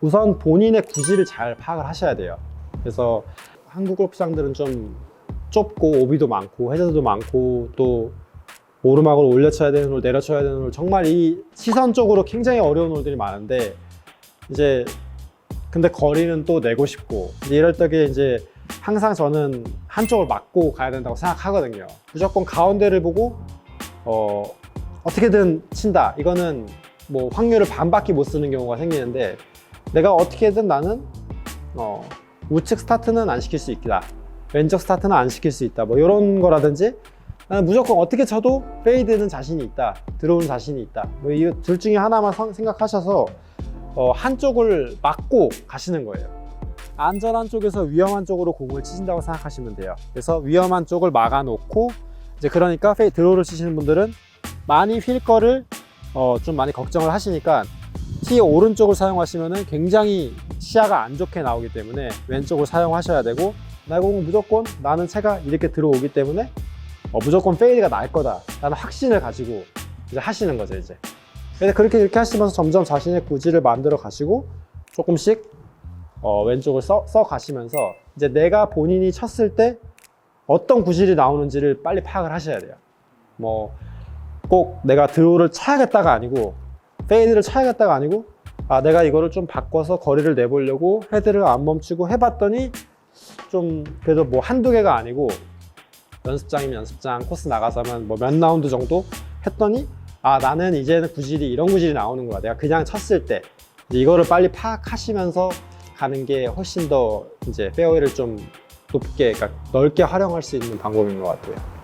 우선 본인의 구질을 잘 파악을 하셔야 돼요. 그래서 한국 골프장들은 좀 좁고 오비도 많고 해저도 많고 또 오르막을 올려쳐야 되는 홀, 내려쳐야 되는 홀 정말 이 시선적으로 굉장히 어려운 홀들이 많은데 이제 근데 거리는 또 내고 싶고 이럴 때에 이제 항상 저는 한쪽을 막고 가야 된다고 생각하거든요. 무조건 가운데를 보고 어 어떻게든 친다. 이거는 뭐 확률을 반밖에 못 쓰는 경우가 생기는데 내가 어떻게든 나는 어 우측 스타트는 안 시킬 수 있다. 왼쪽 스타트는 안 시킬 수 있다. 뭐 이런 거라든지 나는 무조건 어떻게 쳐도 페이드는 자신이 있다. 들어오는 자신이 있다. 뭐 이 둘 중에 하나만 성- 생각하셔서 어, 한쪽을 막고 가시는 거예요. 안전한 쪽에서 위험한 쪽으로 공을 치신다고 생각하시면 돼요. 그래서 위험한 쪽을 막아 놓고 이제 그러니까 페이 드로우를 치시는 분들은 많이 휠 거를 어, 좀 많이 걱정을 하시니까 티 오른쪽을 사용하시면은 굉장히 시야가 안 좋게 나오기 때문에 왼쪽을 사용하셔야 되고 나 공은 무조건 나는 채가 이렇게 들어오기 때문에 어, 무조건 페이드가 날 거다 라는 확신을 가지고 이제 하시는 거죠 이제. 그래서 그렇게 이렇게 하시면서 점점 자신의 구질을 만들어 가시고 조금씩 어, 왼쪽을 써, 써 가시면서 이제 내가 본인이 쳤을 때 어떤 구질이 나오는지를 빨리 파악을 하셔야 돼요. 뭐 꼭 내가 드로우를 쳐야겠다가 아니고 페이드를 쳐야겠다가 아니고 아 내가 이거를 좀 바꿔서 거리를 내보려고 헤드를 안 멈추고 해봤더니 좀 그래도 뭐 한두 개가 아니고 연습장이면 연습장 코스 나가서면 뭐 몇 라운드 정도 했더니 아 나는 이제는 구질이 이런 구질이 나오는 거야 내가 그냥 쳤을 때 이거를 빨리 파악하시면서 가는 게 훨씬 더 이제 페어웨이를 좀 높게 그러니까 넓게 활용할 수 있는 방법인 것 같아요.